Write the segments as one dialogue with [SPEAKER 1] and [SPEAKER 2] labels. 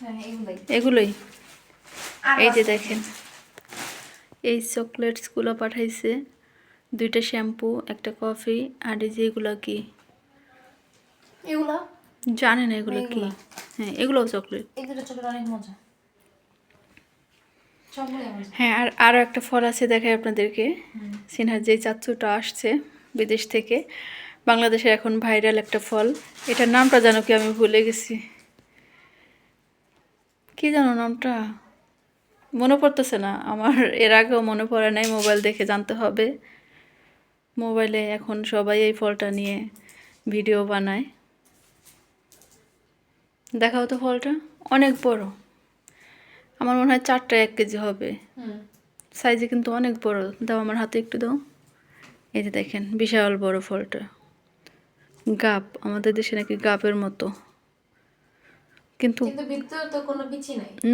[SPEAKER 1] হ্যাঁ এগুলোই।
[SPEAKER 2] এই যে দেখেন এই চকলেটসগুলো পাঠাইছে। দুইটা শ্যাম্পু একটা কফি আর এই যে এগুলো কি?
[SPEAKER 1] এগুলা?
[SPEAKER 2] জানে না এগুলো কি? হ্যাঁ এগুলোও চকলেট। হ্যাঁ আর আরও একটা ফল আছে দেখাই আপনাদেরকে। সিনহার যে চাচ্চুটা আসছে বিদেশ থেকে বাংলাদেশের এখন ভাইরাল একটা ফল। এটার নামটা জানো কি আমি ভুলে গেছি। কি জানো নামটা? মনে পড়তেছে না। আমার এর আগেও মনে পড়ে নাই মোবাইল দেখে জানতে হবে। মোবাইলে এখন সবাই এই ফলটা নিয়ে ভিডিও বানায়। দেখাও তো ফলটা। অনেক বড়। আমার মনে হয় চারটা এক কেজি হবে। সাইজে কিন্তু অনেক বড়। দাও আমার হাতে একটু দাও। এই যে দেখেন বিশাল বড় ফলটা। গাপ। আমাদের দেশে নাকি গাপের মতো। কিন্তু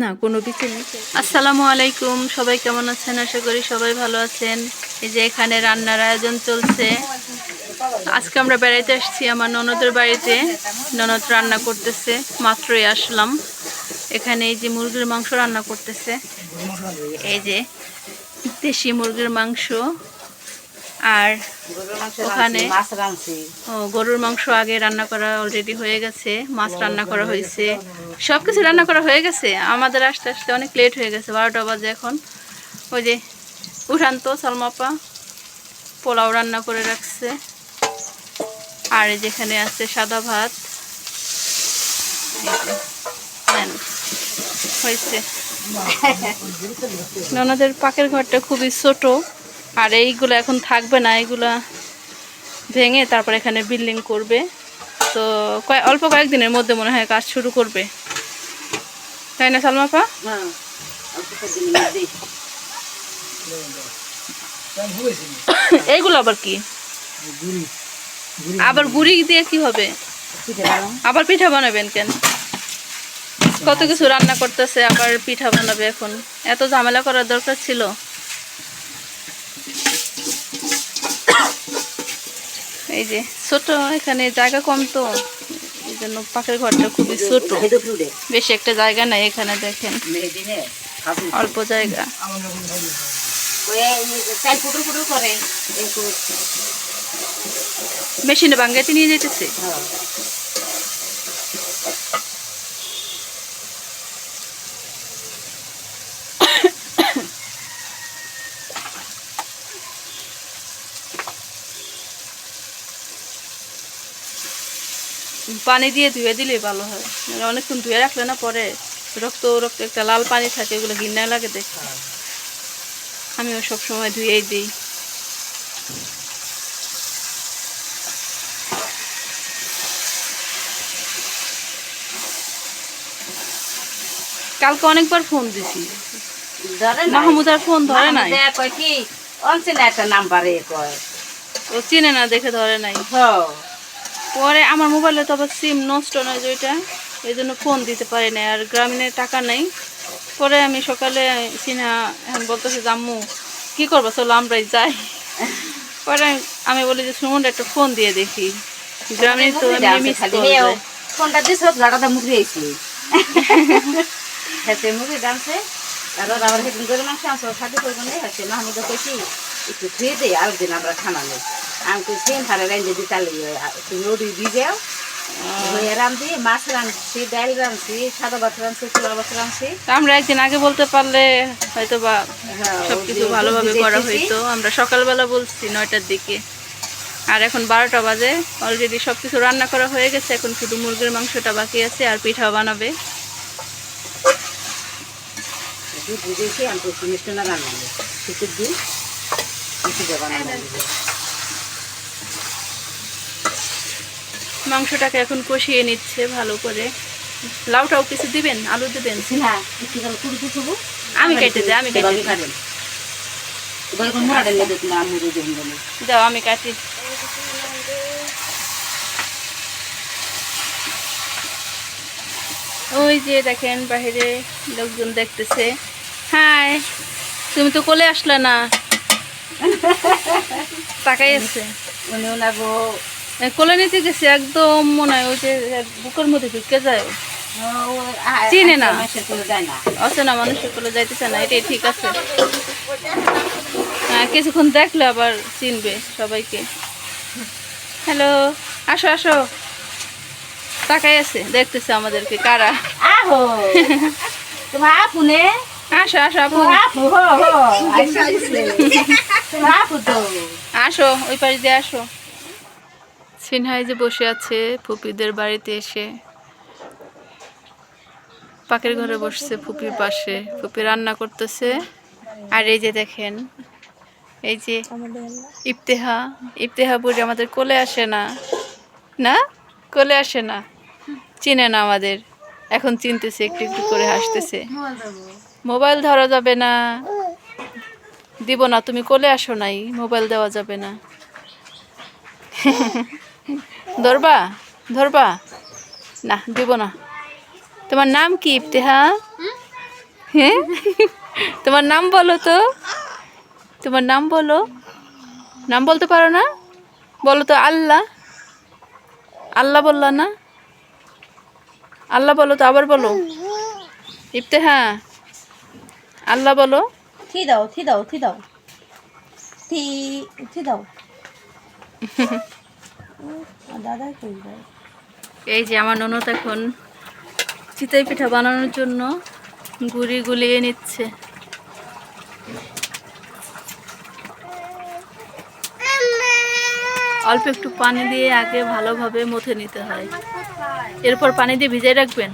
[SPEAKER 2] না কোনো বিচি নেই। আসসালামু আলাইকুম সবাই কেমন আছেন? আশা করি সবাই ভালো আছেন। এই যে এখানে রান্নার আয়োজন চলছে। আজকে আমরা বেড়াইতে আসছি আমার ননদের বাড়িতে। ননদ রান্না করতেছে মাত্রই আসলাম। এখানে এই যে মুরগির মাংস রান্না করতেছে। এই যে দেশি মুরগির মাংস। আর ওখানে ও গরুর মাংস আগে রান্না করা অলরেডি হয়ে গেছে মাছ রান্না করা হয়েছে। সব কিছু রান্না করা হয়ে গেছে আমাদের আসতে আসতে অনেক লেট হয়ে গেছে বারোটা বাজে এখন। ওই যে উঠান্ত সালমাপা পোলাও রান্না করে রাখছে। আর এই যেখানে আছে সাদা ভাত হয়েছে। ননাদের পাকের ঘরটা খুবই ছোট। আর এইগুলো এখন থাকবে না এইগুলা ভেঙে তারপর এখানে বিল্ডিং করবে। তো কয় অল্প কয়েকদিনের মধ্যে মনে হয় কাজ শুরু করবে। তাই না সালমাপা। এইগুলো আবার কি? আবার গুড়ি দিয়ে কি হবে? আবার পিঠা বানাবেন কেন? কত কিছু রান্না করতেছে আবার পিঠা বানাবে এখন। এত ঝামেলা করার দরকার ছিল। এই যে ছোট, এখানে জায়গা কম তো, এই জন্য পাখির ঘরটা খুবই ছোট। বেশি একটা জায়গা নাই এখানে দেখেন। অল্প জায়গা। মেশিনে বাঙ্গাইতে নিয়ে যেতেছে পানি দিয়ে ধুয়ে দিলেই ভালো হয়। নাহলে অনেকক্ষণ ধুয়ে রাখলে না পরে রক্ত রক্ত একটা লাল পানি থাকে এগুলো ঘিন্না লাগে দেখে আমিও সব সময় ধুয়েই দিই। কালকে অনেকবার ফোন দিছি।
[SPEAKER 3] ধরে নাই।
[SPEAKER 2] মাহমুদ আর ফোন ধরে নাই।
[SPEAKER 3] কয় কি, অনচেনা একটা নাম্বারে কয়।
[SPEAKER 2] ও চিনে না দেখে ধরে নাই।
[SPEAKER 3] হ্যাঁ।
[SPEAKER 2] পরে আমার মোবাইলে তো আবার সিম নষ্ট নয় যে ওইটা এই জন্য ফোন দিতে পারি না আর গ্রামীণে টাকা নেই। পরে আমি সকালে সিনহা এখন বলতেছে জাম্মু কী করব? চলো আমরাই যাই। পরে আমি বলি যে সুমন একটা ফোন দিয়ে দেখি। গ্রামীণ তো
[SPEAKER 3] ফোনটা দিছ, জায়গাটা মুখে আইছি। হেতে মুখে ডান্সে, আর সেদিন মাংস সাথে করব না, মাহমুদে একটু ধুয়ে আমরা খানা নেই। আমি কই, সেম হারে রাইন্দে দিতে। রাঁধি, মাছ রাঁধছি, ডাল রাঁধছি, সাদা ভাত রাঁধছি, ভাত রাঁধছি।
[SPEAKER 2] আমরা একদিন আগে বলতে পারলে হয়তো বা সবকিছু ভালোভাবে করা। হইতো আমরা সকালবেলা বলছি নয়টার দিকে আর এখন বারোটা বাজে অলরেডি সব কিছু রান্না করা হয়ে গেছে এখন শুধু মুরগির মাংসটা বাকি আছে আর পিঠা বানাবে
[SPEAKER 3] দিয়েছি, আমি মিষ্টি না রান্না নেই। শুকুর দিই, বানানো হবে।
[SPEAKER 2] মাংসটাকে এখন কষিয়ে নিচ্ছে ভালো করে। লাউটাও কিছু দিবেন? আলু দিবেন?
[SPEAKER 3] হব।
[SPEAKER 2] আমি কেটে দিই আমি
[SPEAKER 3] দিয়ে।
[SPEAKER 2] দাও আমি কাটি। ওই যে দেখেন বাইরে লোকজন দেখতেছে। হাই তুমি তো কোলে আসলে না। তাকাই আছে।
[SPEAKER 3] উনি ওনার
[SPEAKER 2] কোলে নিতে গেছে একদম মনে হয় ওই যে বুকের মধ্যে ঢুকে যায়। চিনে না। অচেনা মানুষের কোলে যাইতেছে না এটাই ঠিক আছে। হ্যাঁ কিছুক্ষণ দেখলে আবার চিনবে সবাইকে। হ্যালো আসো আসো। তাকাই আছে দেখতেছে আমাদেরকে কারা।
[SPEAKER 3] তোমার আপু নে?
[SPEAKER 2] আসো আসো আপু। আসো ওই পাশ দিয়ে আসো। সিনহাই যে বসে আছে ফুপিদের বাড়িতে এসে। পাকের ঘরে বসছে ফুপির পাশে। ফুপি রান্না করতেছে। আর এই যে দেখেন, এই যে ইফতেহা ইফতেহা বুড়ি আমাদের কোলে আসে না। না? কোলে আসে না। চিনে না আমাদের। এখন চিনতেছে, একটু একটু করে হাসতেছে। মোবাইল ধরা যাবে না। দিব না, তুমি কোলে আসো নাই, মোবাইল দেওয়া যাবে না। ধরবা? ধরবা? না দিব না। তোমার নাম কি ইফতেহা? হ্যাঁ তোমার নাম বলো তো। তোমার নাম বলো। নাম বলতে পারো না? বলো তো আল্লাহ। আল্লাহ বললা না? আল্লাহ বলো তো আবার বলো। ইফতেহা। আল্লাহ বলো।
[SPEAKER 1] থি দাও থি দাও থি দাও। থি থি দাও।
[SPEAKER 2] এই যে আমার ননদ এখন চিতাই পিঠা বানানোর জন্য গুড়ি গুলিয়ে নিচ্ছে। অল্প একটু পানি দিয়ে আগে ভালোভাবে মথে নিতে হয়। এরপর পানি দিয়ে ভিজাই রাখবেন?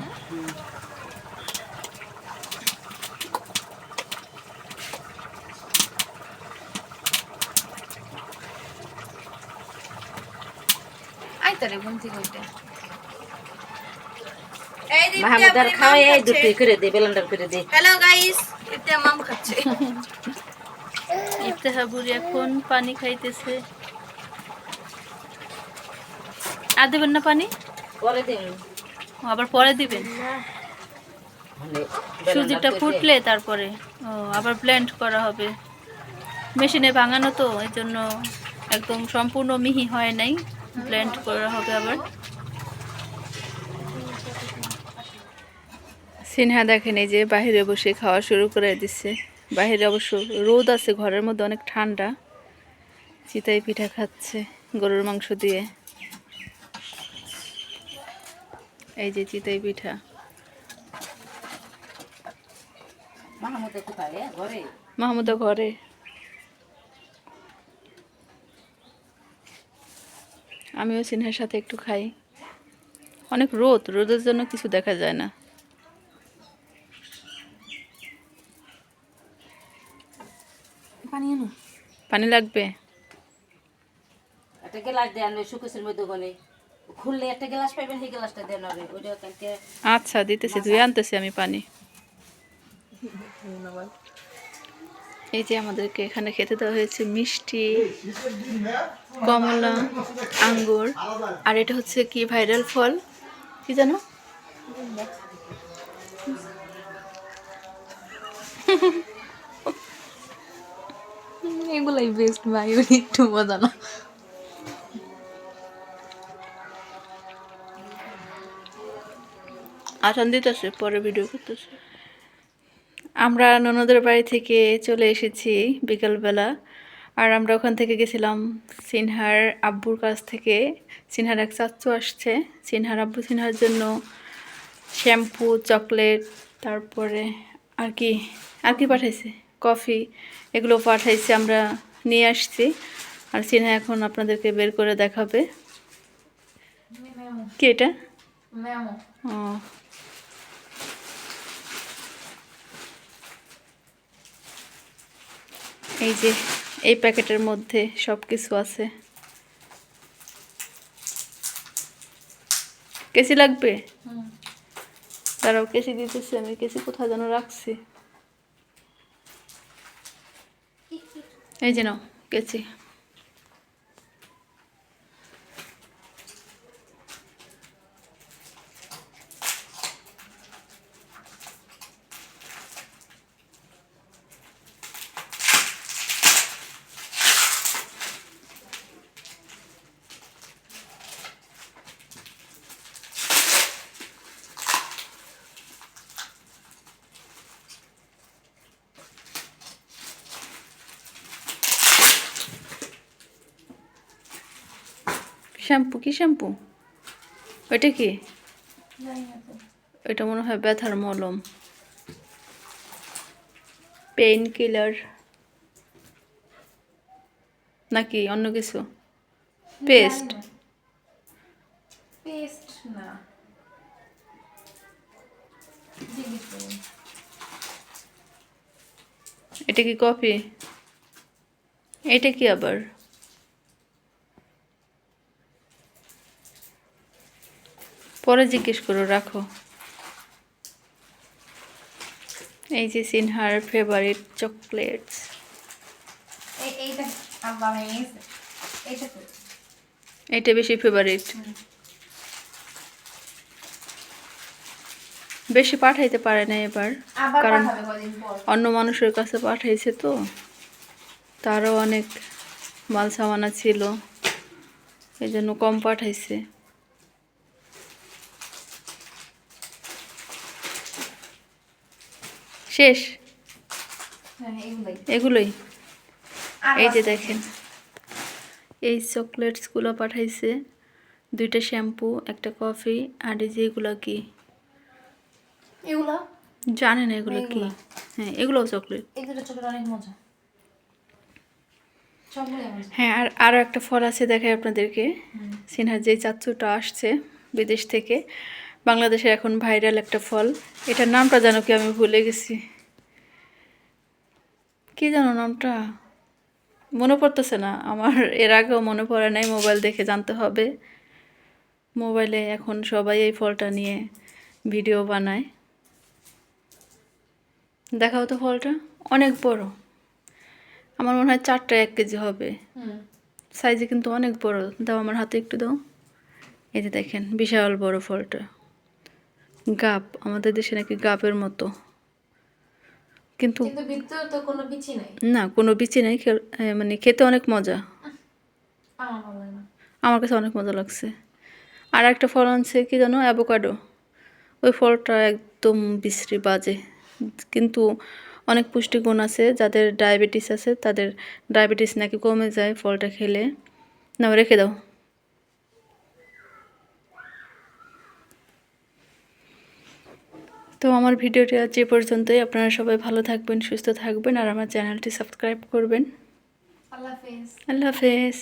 [SPEAKER 1] আইতারে ঘুম থেকে উঠে।
[SPEAKER 3] মাহমুদার খাওয়াই এই দুটি করে দে বেলান্ডার করে দে।
[SPEAKER 1] হ্যালো গাইস এটা মাম খাচ্ছে।
[SPEAKER 2] ইফতেহা বুড়ি এখন পানি খাইতেছে। আর দেবেন না পানি?
[SPEAKER 3] পরে
[SPEAKER 2] আবার পরে দিবেন?
[SPEAKER 3] মানে
[SPEAKER 2] সুজিটা ফুটলে তারপরে। ও আবার ব্লেন্ড করা হবে। মেশিনে ভাঙানো তো এই জন্য একদম সম্পূর্ণ মিহি হয় নাই। ব্লেন্ড করা হবে আবার। সিনহা দেখেন এই যে বাইরে বসে খাওয়া শুরু করে দিচ্ছে বাইরে অবশ্য রোদ আছে ঘরের মধ্যে অনেক ঠান্ডা। চিতাই পিঠা খাচ্ছে গরুর মাংস দিয়ে। এই যে চিতাই পিঠা।
[SPEAKER 3] মাহমুদা ঘরে?
[SPEAKER 2] মাহমুদা ঘরে। আমিও সিনহার সাথে একটু খাই। অনেক রোদ রোদের জন্য কিছু দেখা যায় না।
[SPEAKER 1] পানি
[SPEAKER 2] পানি লাগবে?
[SPEAKER 3] একটা গ্লাস দেন ওই সুকুসের মধ্যে ওখানে খুললে একটা গ্লাস পাইবেন সেই গ্লাসটা দেন হবে ওইটা কালকে
[SPEAKER 2] আচ্ছা দিতেছি ধুয়ে আনতেছি আমি পানি। এই যে আমাদেরকে এখানে খেতে দেওয়া হয়েছে মিষ্টি কমলা আঙ্গুর আর এটা হচ্ছে কি ভাইরাল ফল? কি জানো?
[SPEAKER 1] এগুলাই বেস্ট ভাই একটু মজা না।
[SPEAKER 2] আসান দিতেছে পরে ভিডিও করতেছে। আমরা ননদের বাড়ি থেকে চলে এসেছি বিকালবেলা। আর আমরা ওখান থেকে গেছিলাম সিনহার আব্বুর কাছ থেকে। সিনহার এক চাচ্চু আসছে। সিনহার আব্বু সিনহার জন্য শ্যাম্পু চকলেট তারপরে আর কি আর কি পাঠাইছে? কফি এগুলো পাঠাইছে আমরা নিয়ে আসছি। আর সিনহা এখন আপনাদেরকে বের করে দেখাবে। কি এটা? ও। এই যে এই প্যাকেটের মধ্যে সব কিছু আছে। কেসি লাগবে? তারাও কেসি দিতেছে আমি। কেসি কোথায় যেন রাখছি। এই যে নাও কেসি। শ্যাম্পু কি শ্যাম্পু? ওইটা কি? এটা মনে হয় ব্যথার মলম। Pain killer. নাকি অন্য কিছু? পেস্ট।
[SPEAKER 1] পেস্ট না।
[SPEAKER 2] এটা কি কফি? এটা কি আবার? পরে জিজ্ঞেস করো রাখো। এই যে সিনহার ফেভারিট চকলেটস এটা বেশি ফেভারিট বেশি পাঠাইতে পারে না এবার কারণ অন্য মানুষের কাছে পাঠাইছে তো। তারও অনেক মাল সামানা ছিল। এই জন্য কম পাঠাইছে। শেষ?
[SPEAKER 1] হ্যাঁ এগুলোই।
[SPEAKER 2] এই যে দেখেন এই চকলেটসগুলো পাঠাইছে। দুইটা শ্যাম্পু একটা কফি আর এই যে এগুলো কি?
[SPEAKER 1] এগুলা?
[SPEAKER 2] জানেন এগুলো কি? হ্যাঁ এগুলোও চকলেট
[SPEAKER 1] অনেক মজা।
[SPEAKER 2] হ্যাঁ আর আরও একটা ফল আছে দেখাই আপনাদেরকে। সিনহার যে চাচ্চুটা আসছে বিদেশ থেকে বাংলাদেশের এখন ভাইরাল একটা ফল। এটার নামটা জানো কি? আমি ভুলে গেছি। কি জানো নামটা? মনে পড়তেছে না। আমার এর আগেও মনে পড়ে নাই। মোবাইল দেখে জানতে হবে। মোবাইলে এখন সবাই এই ফলটা নিয়ে ভিডিও বানায়। দেখাও তো ফলটা। অনেক বড়। আমার মনে হয় চারটা এক কেজি হবে। সাইজে কিন্তু অনেক বড়। দাও আমার হাতে একটু দাও। এই যে দেখেন বিশাল বড় ফলটা। গাপ আমাদের দেশে নাকি গাপের মতো। কিন্তু
[SPEAKER 1] কিন্তু ভিতরে তো কোনো বিচি
[SPEAKER 2] না কোনো বিচি নাই মানে খেতে অনেক মজা। আমার কাছে অনেক মজা লাগছে। আর একটা ফল আনছে কি জানো? অ্যাভোকাডো। ওই ফলটা একদম বিশ্রী বাজে। কিন্তু অনেক পুষ্টিগুণ আছে যাদের ডায়াবেটিস আছে তাদের ডায়াবেটিস নাকি কমে যায় ফলটা খেলে। না রেখে দাও। তো আমার ভিডিওটি আজ এ পর্যন্তই। আপনারা সবাই ভালো থাকবেন সুস্থ থাকবেন আর আমার চ্যানেলটি সাবস্ক্রাইব করবেন।
[SPEAKER 1] আল্লাহ হাফেজ।
[SPEAKER 2] আল্লাহ হাফেজ।